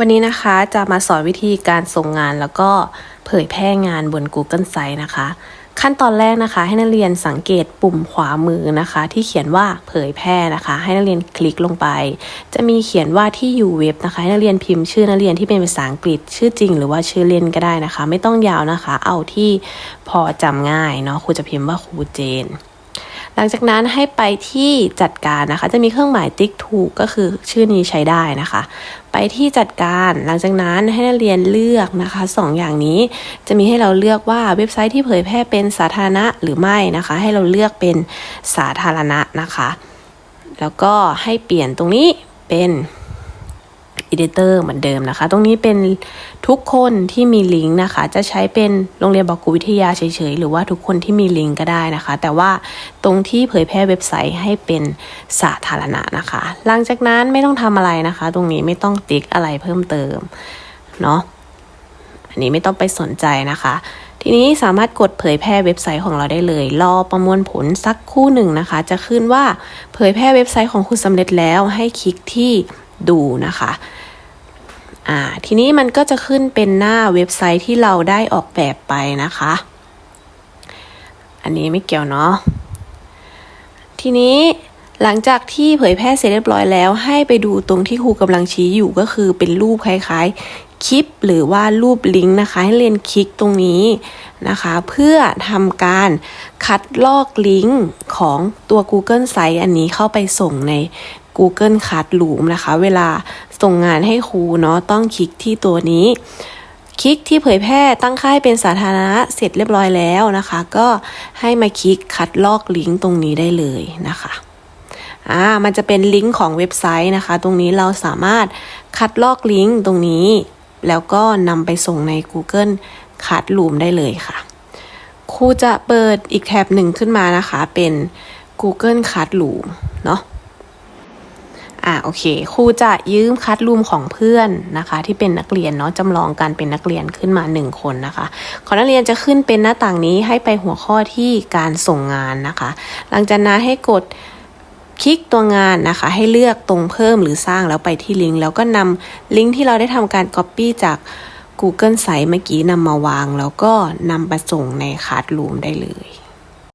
วันนี้นะคะจะมาสอนวิธีการส่งงานแล้วก็เผยแพร่งานบน Google Sites นะคะ ขั้นตอนแรกนะคะให้นักเรียนสังเกตปุ่มขวามือนะคะ ที่เขียนว่าเผยแพร่นะคะ ให้นักเรียนคลิกลงไป จะมีเขียนว่าที่อยู่เว็บนะคะให้นักเรียนพิมพ์ชื่อนักเรียนที่เป็นภาษาอังกฤษ ชื่อจริงหรือว่าชื่อเล่นก็ได้นะคะ ไม่ต้องยาวนะคะ เอาที่พอจำง่ายเนาะครูจะพิมพ์ว่าครูเจน หลังจากนั้นให้ไปที่จัดการนะคะ จะมีเครื่องหมายติ๊กถูกก็คือชื่อนี้ใช้ได้นะคะ ไปที่จัดการหลังจากนั้นให้นักเรียนเลือกนะคะสองอย่างนี้จะมีให้เราเลือกว่าเว็บไซต์ที่เผยแพร่เป็นสาธารณะหรือไม่นะคะ ให้เราเลือกเป็นสาธารณะนะคะ แล้วก็ให้เปลี่ยนตรงนี้เป็น editor เหมือนเดิมนะคะ ตรงนี้เป็นทุกคนที่มีลิงก์นะคะ จะใช้เป็นโรงเรียนบอกกูวิทยาเฉยๆ หรือว่าทุกคนที่มีลิงก์ก็ได้นะคะ แต่ว่าตรงที่เผยแพร่เว็บไซต์ให้เป็นสาธารณะนะคะ หลังจากนั้นไม่ต้องทำอะไรนะคะ ตรงนี้ไม่ต้องติ๊กอะไรเพิ่มเติมเนาะอันนี้ไม่ต้องไปสนใจนะคะทีนี้สามารถกดเผยแพร่เว็บไซต์ของเราได้เลย รอประมวลผลสักคู่หนึ่งนะคะ จะขึ้นว่าเผยแพร่เว็บไซต์ของคุณสำเร็จแล้วให้คลิกที่ ดูนะคะอ่าทีนี้มันก็จะขึ้นเป็นหน้าเว็บไซต์ที่เราได้ออกแบบไปนะคะ อันนี้ไม่เกี่ยวเนาะ ทีนี้หลังจากที่เผยแพร่เสร็จเรียบร้อยแล้ว ให้ไปดูตรงที่ครูกำลังชี้อยู่ก็คือเป็นรูปคล้ายๆ คลิปหรือว่ารูปลิงก์นะคะ ให้เรียนคลิกตรงนี้นะคะ เพื่อทำการคัดลอกลิงก์ของตัว Google Site อันนี้เข้าไปส่งใน Google Classroom นะคะ เวลาส่งงานให้ครูเนาะต้องคลิกที่ตัวนี้ คลิกที่เผยแพร่ตั้งค่ายเป็นสาธารณะเสร็จเรียบร้อยแล้วนะคะ ก็ให้มาคลิกคัดลอกลิงก์ตรงนี้ได้เลยนะคะอ่ามันจะเป็นลิงก์ของเว็บไซต์นะคะ ตรงนี้เราสามารถคัดลอกลิงก์ตรงนี้ แล้วก็นำไปส่งใน Google Classroom ได้เลยค่ะครูจะเปิดอีกแท็บหนึ่งขึ้นมานะคะ เป็น Google Classroom เนาะ อ่าโอเคครูจะยืมคัดรูมของเพื่อนนะคะ ที่เป็นนักเรียนเนาะจำลองการเป็นนักเรียนขึ้นมาหนึ่งคนนะคะ ขอนักเรียนจะขึ้นเป็นหน้าต่างนี้ให้ไปหัวข้อที่การส่งงานนะคะ หลังจากนั้นให้กดคลิกตัวงานนะคะ ให้เลือกตรงเพิ่มหรือสร้างแล้วไปที่ลิงก์แล้วก็นำลิงก์ที่เราได้ทำการ Copy จาก Google Site เมื่อกี้นำมาวาง แล้วก็นำไปส่งในคัดรูมได้เลย